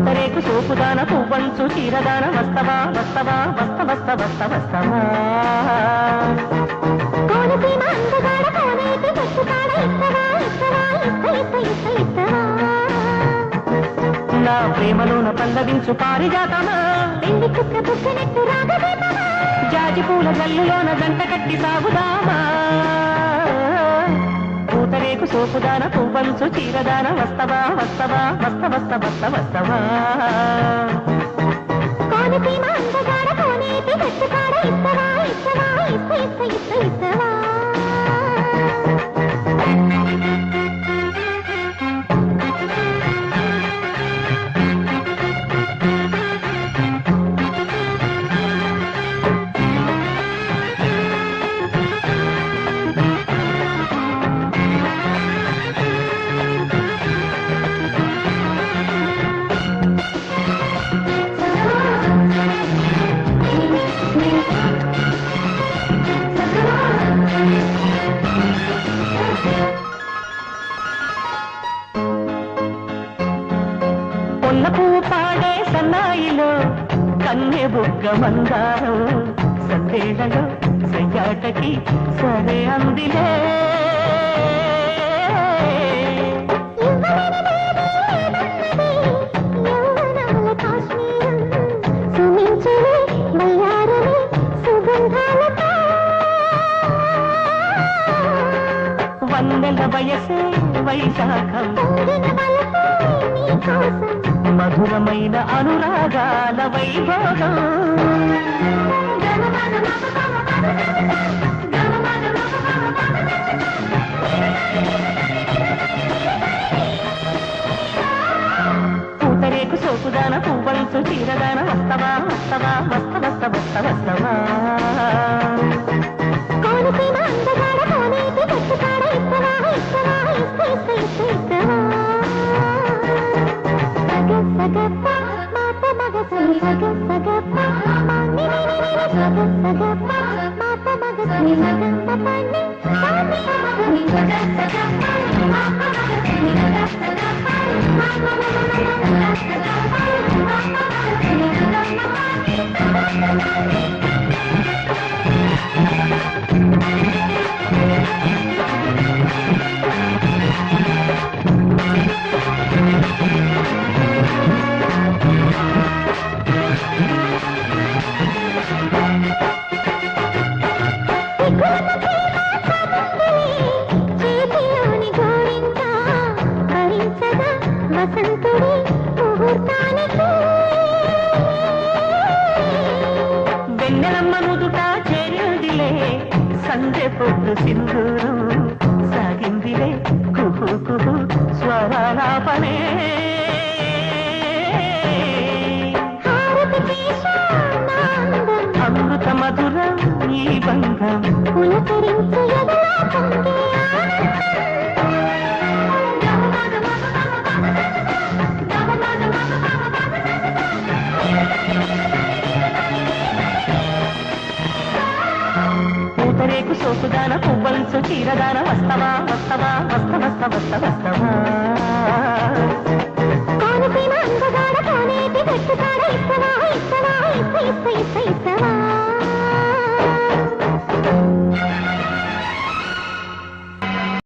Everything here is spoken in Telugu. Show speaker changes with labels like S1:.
S1: సోపుదాన పువ్వంచు చీరదాన వస్తవా వస్తవా వస్త వస్త వస్త వస్తవా? నా ప్రేమలోన పల్లవించు పారిజాతమా? జాజి పూల జల్లులోన జంట కట్టి సాగుదామా? పూతరేకు సోపుదాన పువ్వలుసు చీరదాన వస్తవా వస్తవా వస్త వస్త వస్త వస్తవా.
S2: కోనసీమ అందగాడ కోనేటి చెట్టుకాడ ఇస్తవా ఇస్తవా ఇస్త ఇస్త ఇస్త ఇస్తవా.
S1: పువ్వు సన్నాయిలో కన్నె బుగ్గ మందారం సందేళలో సయ్యాటకి సరే అందిలే. వయసే వైశాఖం. మధురమైన అనురాగాల వైభోగం. పూతరేకు సోకుదాన పువ్వంచు చీరదాన వస్తవా వస్తవా వస్త వస్త వస్త వస్తవా.
S2: సగప్ప మాత మగ సరి సగ సగప్ప మా ని ని ని ని సగ సగప్ప మాత మగ సరి సగ పప ని పా ని ని సగ సగప్ప మాత మగ సరి సగ సగప్ప మా మ మ మ మ మ సగ సగప్ప
S1: నుదుట చేరిందిలే. సందె పొద్దు సింధూరం సాగిందిలే. కుహు కుహు స్వరాలాపనే. అమృత మధురం ఈ బంధం.
S2: పులకరించు ఎదలా పొంగే
S1: పూతరేకు చీరగాన పువ్వల్సు చీరగాన వస్తవా వస్తవా వస్త వస్త వస్త వస్తవా.
S2: కానుకైన అంగగాడ కానేటి ఇస్తవా ఇస్తవా ఇస్తవా